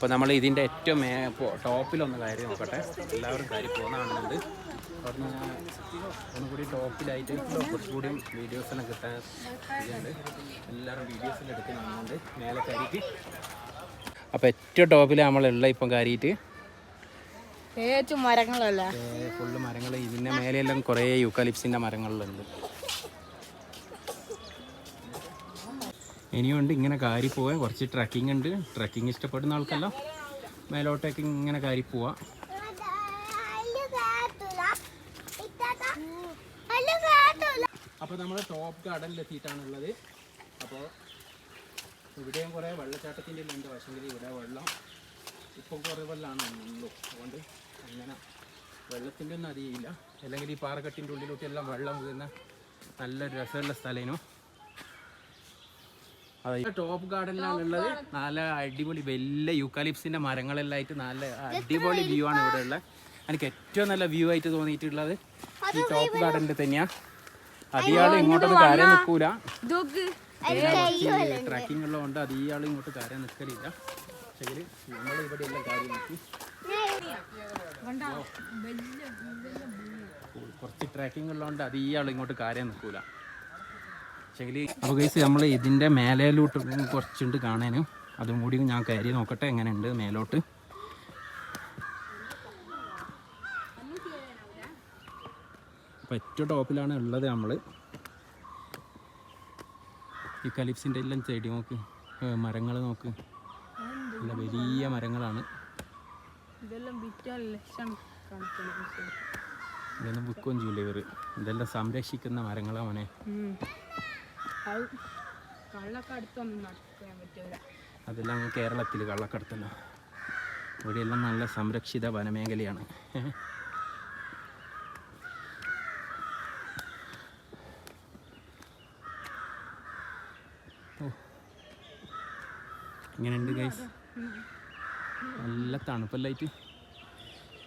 അപ്പോൾ നമ്മൾ ഇതിന്റെ ഏറ്റവും മേ ടോപ്പിലൊന്ന് കയറി നോക്കട്ടെ. എല്ലാവരും കയറി പോകുന്നതാണെന്നുണ്ട്. അവിടുന്ന് ഒന്നുകൂടി ടോപ്പിലായിട്ട് കുറച്ചുകൂടി വീഡിയോസെല്ലാം കിട്ടാൻ ഇതുണ്ട്. എല്ലാവരും വീഡിയോസ് എടുക്കുന്നുണ്ട് മേലെ കയറിയിട്ട്. അപ്പോൾ ഏറ്റവും ടോപ്പിൽ നമ്മളുള്ള ഇപ്പം കയറിയിട്ട്. ഏറ്റവും മരങ്ങളല്ല? ഫുള്ള് മരങ്ങൾ ഇതിന്റെ മേലെയെല്ലാം കുറേ യുക്കാലിപ്സിന്റെ മരങ്ങളിലുണ്ട് ഇനിയുണ്ട് ഇങ്ങനെ കാരി പോവാൻ കുറച്ച് ട്രക്കിംഗ് ഉണ്ട്. ട്രക്കിംഗ് ഇഷ്ടപ്പെടുന്ന ആൾക്കെല്ലാം. മേലോട്ടേക്ക് ഇങ്ങനെ കാരി പോവാം. അപ്പോൾ നമ്മൾ ടോപ്പ് ഗാർഡനിലെത്തിയിട്ടാണുള്ളത് അപ്പോൾ ഇവിടെയും കുറേ വെള്ളച്ചാട്ടത്തിന്റെ ഉണ്ട് പക്ഷേ ഇവിടെ വെള്ളം. ഇപ്പം കുറേ വെള്ളമാണ് ഉള്ളൂ. അതുകൊണ്ട് അങ്ങനെ വെള്ളത്തിന്റെ ഒന്നും അറിയില്ല അല്ലെങ്കിൽ ഈ പാറക്കെട്ടിന്റെ ഉള്ളിലോട്ട് എല്ലാം വെള്ളം വീഴുന്ന നല്ല രസമുള്ള സ്ഥലമായിരുന്നു ടോപ്പ് ഗാർഡനിലാണ് ഉള്ളത്. നല്ല അടിപൊളി വലിയ യുക്കാലിപ്സിന്റെ മരങ്ങളെല്ലാം ആയിട്ട് നല്ല അടിപൊളി വ്യൂ ആണ് ഇവിടെ ഉള്ളത് എനിക്ക് ഏറ്റവും നല്ല വ്യൂ ആയിട്ട് തോന്നിയിട്ടുള്ളത് ഈ ടോപ്പ് ഗാർഡനിൽ തന്നെയാ. അതിയാളും ഇങ്ങോട്ടൊന്നും കാര്യം നിൽക്കൂല ട്രക്കിംഗ് ഉള്ളതുകൊണ്ട് അതിയാളും ഇങ്ങോട്ട് കാര്യം നിൽക്കലില്ല പക്ഷേ നമ്മൾ ഇവിടെ എല്ലാം കാര്യം നോക്കി. കുറച്ച് ട്രക്കിംഗ് ഉള്ളതുകൊണ്ട് അധികാളും ഇങ്ങോട്ട് കാര്യം നിൽക്കൂല അപ്പോൾ ഗൈസ് നമ്മൾ ഇതിന്റെ മേലേലോട്ട് കുറച്ചുണ്ട് കാണാനും. അതും കൂടി ഞാൻ കയറി നോക്കട്ടെ എങ്ങനെയുണ്ട് മേലോട്ട്. അപ്പോൾ ഏറ്റവും ടോപ്പിലാണ് ഉള്ളത് നമ്മൾ ഈ കലിപ്സിന്റെ എല്ലാം ചെടി നോക്ക് മരങ്ങൾ നോക്ക്. നല്ല വലിയ മരങ്ങളാണ്. ഇതൊന്നും വിൽക്കുകയും ചെയ്യില്ല ഇവർ ഇതെല്ലാം സംരക്ഷിക്കുന്ന മരങ്ങളാണ് മോനെ. അതെല്ലാം കേരളത്തിൽ കള്ളക്കടത്തുന്ന. ഇവിടെയെല്ലാം നല്ല സംരക്ഷിത വനമേഖലയാണ്. ഇങ്ങനെയുണ്ട് ഗൈസ് നല്ല തണുപ്പല്ലായിട്ട്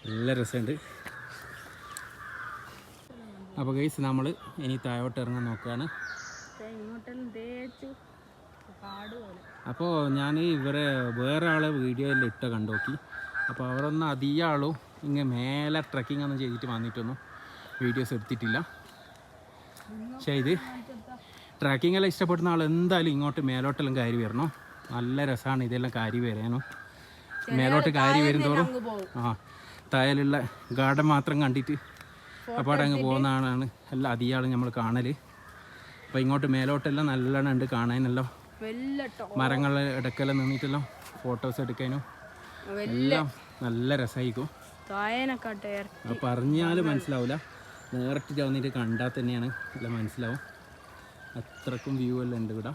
നല്ല രസമുണ്ട്. അപ്പോൾ ഗൈസ് നമ്മൾ ഇനി താഴോട്ട് ഇറങ്ങാൻ നോക്കുകയാണ്. പക്ഷേ ഇങ്ങോട്ടെല്ലാം തേച്ചു. കാട് പോലെ അപ്പോൾ ഞാൻ ഇവരെ വേറെ ആളെ വീഡിയോയിൽ ഇട്ട കണ്ടോക്കി. അപ്പോൾ അവരൊന്നും അധികം ആളും ഇങ്ങനെ മേലെ ട്രക്കിംഗ് ഒന്നും ചെയ്തിട്ട് വന്നിട്ടൊന്നും വീഡിയോസ് എടുത്തിട്ടില്ല. പക്ഷേ ഇത് ട്രക്കിംഗ് എല്ലാം ഇഷ്ടപ്പെടുന്ന ആൾ എന്തായാലും ഇങ്ങോട്ട് മേലോട്ടെല്ലാം കയറി വരണം? നല്ല രസമാണ് ഇതെല്ലാം കയറി വരാനും. മേലോട്ട് കയറി വരുന്തോറും അങ്ങ് ആ താഴെയുള്ള ഗാർഡൻ മാത്രം കണ്ടിട്ട് അപ്പോൾ അവിടെ അങ്ങ് പോകുന്നതാണ്. എല്ലാം അധികം നമ്മൾ കാണൽ അപ്പോൾ ഇങ്ങോട്ട് മേലോട്ടെല്ലാം നല്ലോണം ഉണ്ട് കാണാനെല്ലാം. വലിയ ടോ മരങ്ങൾ ഇടക്കെല്ലാം നിന്നിട്ടല്ലോ ഫോട്ടോസ് എടുക്കാനും എല്ലാം നല്ല രസമായിരിക്കും പറഞ്ഞാൽ മനസ്സിലാവില്ല നേരിട്ട് വന്നിട്ട് കണ്ടാൽ തന്നെയാണ് എല്ലാം മനസ്സിലാവും. അത്രക്കും വ്യൂ എല്ലാം ഉണ്ട് ഇവിടെ.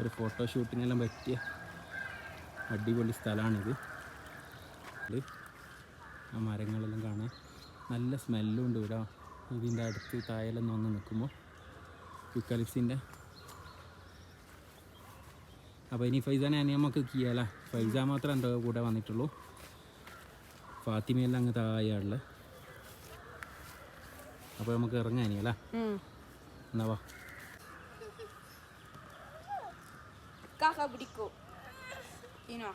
ഒരു ഫോട്ടോ ഷൂട്ടിനെല്ലാം പറ്റിയ അടിപൊളി സ്ഥലമാണിത് ആ മരങ്ങളെല്ലാം കാണാൻ നല്ല സ്മെല്ലും ഉണ്ട് ഇവിടെ. ഇതിന്റെ അടുത്ത് തായലെന്ന് വന്ന് നിൽക്കുമ്പോൾ യുക്കലിപ്സിന്റെ. അപ്പോൾ ഇനി ഫൈസാനെ അനിയമ്മക്ക് കിയാല ഫൈസ മാത്രം എന്റെ കൂടെ വന്നിട്ടുള്ളൂ. ഫാത്തിമയെല്ലാം അങ്ങ് താഴെയുള്ള അപ്പോൾ നമുക്ക് ഇറങ്ങാൻ അല്ലേ? എന്നാ വാ. പിടിക്കോ. ഇനോ